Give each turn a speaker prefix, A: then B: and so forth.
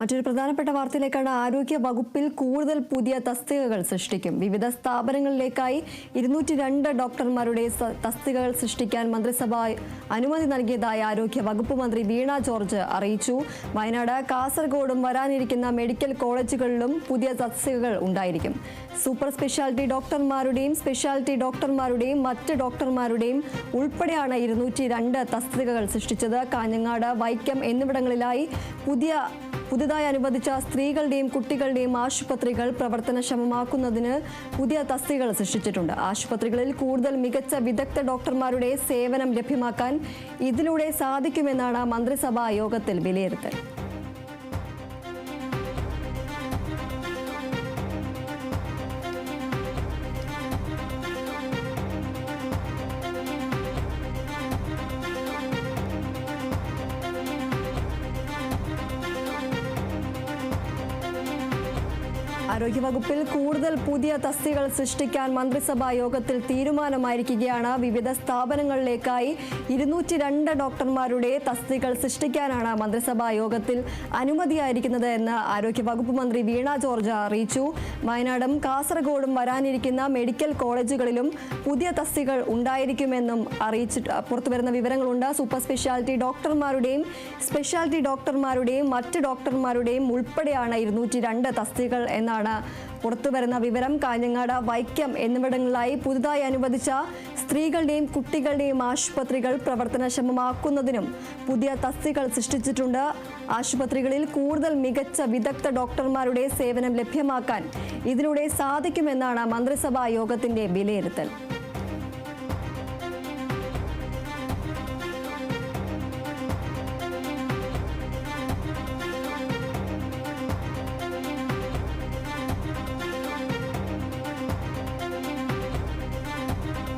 A: മറ്റൊരു പ്രധാനപ്പെട്ട വാർത്തയിലേക്കാണ് ആരോഗ്യ വകുപ്പിൽ കൂടുതൽ പുതിയ തസ്തികകൾ സൃഷ്ടിക്കും. വിവിധ സ്ഥാപനങ്ങളിലേക്കായി ഇരുന്നൂറ്റി രണ്ട് ഡോക്ടർമാരുടെ തസ്തികകൾ സൃഷ്ടിക്കാൻ മന്ത്രിസഭ അനുമതി നൽകിയതായി ആരോഗ്യ വകുപ്പ് മന്ത്രി വീണ ജോർജ് അറിയിച്ചു. വയനാട് കാസർഗോഡും വരാനിരിക്കുന്ന മെഡിക്കൽ കോളേജുകളിലും പുതിയ തസ്തികകൾ ഉണ്ടായിരിക്കും. സൂപ്പർ സ്പെഷ്യാലിറ്റി ഡോക്ടർമാരുടെയും സ്പെഷ്യാലിറ്റി ഡോക്ടർമാരുടെയും മറ്റ് ഡോക്ടർമാരുടെയും ഉൾപ്പെടെയാണ് ഇരുന്നൂറ്റി തസ്തികകൾ സൃഷ്ടിച്ചത്. കാഞ്ഞങ്ങാട് വൈക്കം എന്നിവിടങ്ങളിലായി പുതിയ പുതുതായി അനുവദിച്ച സ്ത്രീകളുടെയും കുട്ടികളുടെയും ആശുപത്രികൾ പ്രവർത്തനക്ഷമമാക്കുന്നതിന് പുതിയ തസ്തികകൾ സൃഷ്ടിച്ചിട്ടുണ്ട്. ആശുപത്രികളിൽ കൂടുതൽ മികച്ച വിദഗ്ധ ഡോക്ടർമാരുടെ സേവനം ലഭ്യമാക്കാൻ ഇതിലൂടെ സാധിക്കുമെന്നാണ് മന്ത്രിസഭാ യോഗത്തിൽ വിലയിരുത്തൽ. ആരോഗ്യവകുപ്പിൽ കൂടുതൽ പുതിയ തസ്തികൾ സൃഷ്ടിക്കാൻ മന്ത്രിസഭാ യോഗത്തിൽ തീരുമാനമായിരിക്കുകയാണ്. വിവിധ സ്ഥാപനങ്ങളിലേക്കായി ഇരുന്നൂറ്റി രണ്ട് ഡോക്ടർമാരുടെ തസ്തികൾ സൃഷ്ടിക്കാനാണ് മന്ത്രിസഭാ യോഗത്തിൽ അനുമതിയായിരിക്കുന്നത് എന്ന് ആരോഗ്യവകുപ്പ് മന്ത്രി വീണ ജോർജ് അറിയിച്ചു. വയനാടും കാസർഗോഡും വരാനിരിക്കുന്ന മെഡിക്കൽ കോളേജുകളിലും പുതിയ തസ്തികൾ ഉണ്ടായിരിക്കുമെന്നും അറിയിച്ചിട്ട് പുറത്തുവരുന്ന വിവരങ്ങളുണ്ട്. സൂപ്പർ സ്പെഷ്യാലിറ്റി ഡോക്ടർമാരുടെയും സ്പെഷ്യാലിറ്റി ഡോക്ടർമാരുടെയും മറ്റ് ഡോക്ടർമാരുടെയും ഉൾപ്പെടെയാണ് ഇരുന്നൂറ്റി രണ്ട് തസ്തികകൾ എന്നാണ് പുറത്തുവരുന്ന വിവരം കാഞ്ഞങ്ങാട് വൈക്കം എന്നിവിടങ്ങളിലായി പുതുതായി അനുവദിച്ച സ്ത്രീകളുടെയും കുട്ടികളുടെയും ആശുപത്രികൾ പ്രവർത്തനക്ഷമമാക്കുന്നതിനും പുതിയ തസ്തികൾ സൃഷ്ടിച്ചിട്ടുണ്ട്. ആശുപത്രികളിൽ കൂടുതൽ മികച്ച വിദഗ്ധ ഡോക്ടർമാരുടെ സേവനം ലഭ്യമാക്കാൻ ഇതിലൂടെ സാധിക്കുമെന്നാണ് മന്ത്രിസഭാ യോഗത്തിന്റെ വിലയിരുത്തൽ.